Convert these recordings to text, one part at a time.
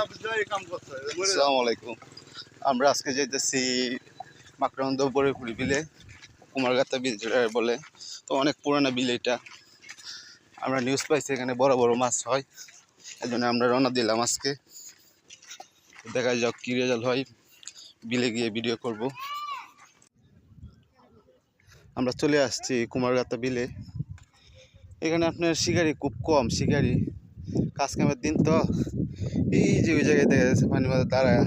আসসালামু আলাইকুম। আমরা আজকে যেতেছি মাকরান্দ বরেপুরি বিলে কুমারগাতা বিল বলে। তো অনেক পুরানা বিল এটা। আমরা নিউজ পাইছি এখানে বড় বড় মাছ হয়। এই জন্য আমরা রওনা দিলাম আজকে। দেখা যাক কী রেজাল্ট হয়। বিলে গিয়ে ভিডিও করব। আমরা চলে আসছি কুমারগাতা বিলে। এখানে আপনার শিকারি খুব কম, শিকারি। কাজ কামের দিন তো এই যে ওই জায়গায় দেখা যাচ্ছে পানি মাঝে দাঁড়ায়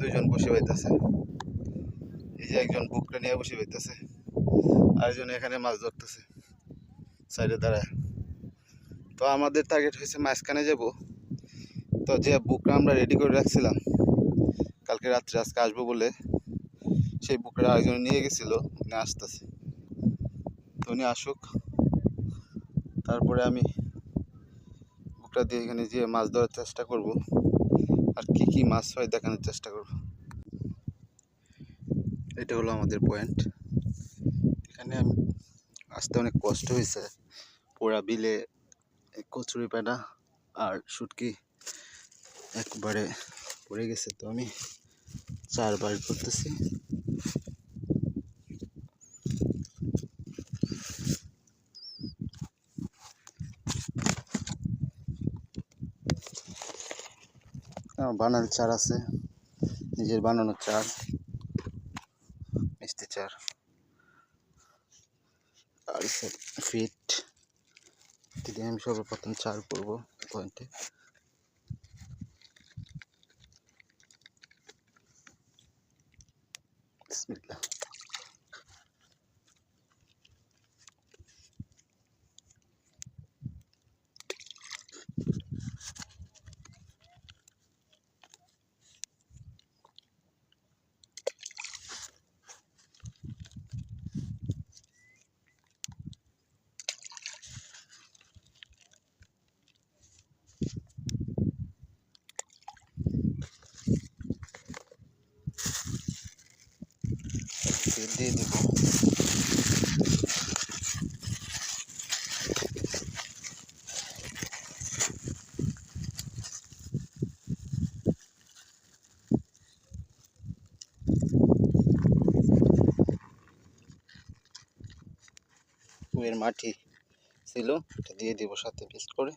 দুইজন বসে পাইতেছে এই যে একজন বুকটা নিয়ে বসে পাইতেছে আরেকজন এখানে মাছ ধরতেছে সাইডে দাঁড়ায়। তো আমাদের টার্গেট হয়েছে মাঝখানে যাব। তো যে বুকটা আমরা রেডি করে রাখছিলাম, কালকে রাত্রে আজকে আসব বলে, সেই বুকটা আরেকজন নিয়ে গেছিল উনি আসতেছে। তো উনি আসুক, তারপরে আমি বুকটা দিয়ে এখানে যেয়ে মাছ ধরার চেষ্টা করব। আর কি কি মাছ হয় দেখানোর চেষ্টা করব। এটা হলো আমাদের পয়েন্ট এখানে আমি আসতে অনেক কষ্ট হয়েছে। পোড়া বিলে কচুরি প্যাডা আর শুটকি একবারে পড়ে গেছে। তো আমি চারবার করতেছি। আমার বানানো চার আছে। নিজের বানানোর চার। মিষ্টি চার। আড়াইশো ফিট দিদি আমি সর্বপ্রথম চার করব পয়েন্টে বিসমিল্লাহ ফিট দিয়ে দেবো কুয়ের মাটি ছিল, এটা দিয়ে দিব সাথে পেস্ট করে।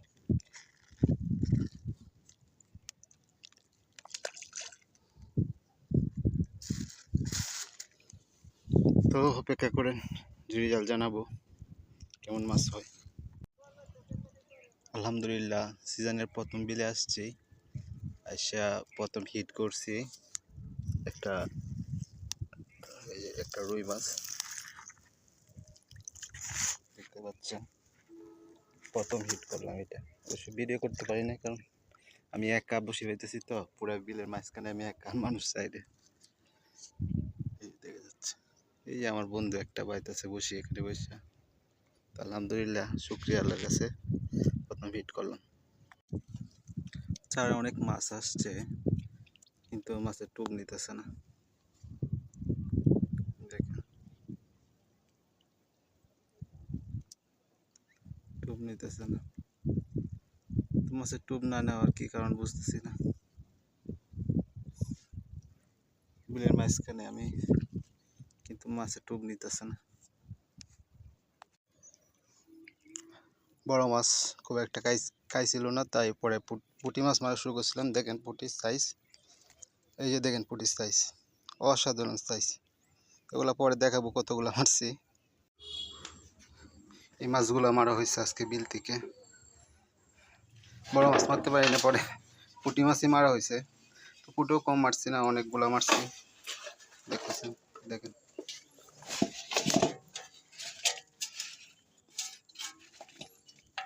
তো অপেক্ষা করেন রেজাল্ট জানাব, কেমন মাছ হয়। আলহামদুলিল্লাহ, সিজনের প্রথম বিলে আসছি, আইসা প্রথম হিট করছি, একটা একটা রুই মাছ। দেখতে পাচ্ছেন। প্রথম হিট করলাম এটা। অবশ্য ভিডিও করতে পারি না কারণ আমি একা বসে পাইতেছি তো, পুরো বিলের মাঝখানে আমি একা মানুষ সাইডে এই দেখা যাচ্ছে। এই যে আমার বন্ধু একটা বাইতেছে বসে এখানে বসে। আলহামদুলিল্লাহ, শুক্রিয়া আল্লাহর কাছে। প্রথম হিট করলাম। চারে অনেক মাছ আসছে, কিন্তু মাছের টুক নিতেছে না। নিতেছে না। মাছের টুপ না নেওয়ার কি কারণ বুঝতেছি না। বিলের মাঝখানে আমি কিন্তু মাছের টুপ নিতেছে না। বড় মাছ খুব একটা খাই, খাইছিল না, তাই পরে পুঁটি মাছ মারা শুরু করছিলাম। দেখেন পুঁটির সাইজ এই যে দেখেন পুঁটির সাইজ অসাধারণ সাইজ এগুলো পরে দেখাবো কতগুলো মারছি। এই মাছগুলো মারা হয়েছে আজকে বিল থেকে। বড় মাছ মারতে পারি না, পরে পুঁটি মাছই মারা হয়েছে। তো পুটিও কম মারছি না, অনেকগুলো মারছি। দেখতেছেন, দেখেন।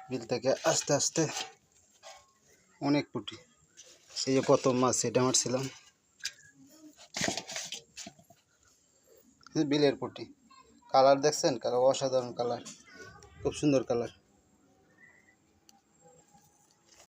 বিল থেকে আস্তে আস্তে অনেক পুঁটি। সেই যে প্রথম মাছ সেটা মারছিলাম। বিলের পুঁটি। কালার দেখছেন? কালার, অসাধারণ কালার। খুব সুন্দর কালার।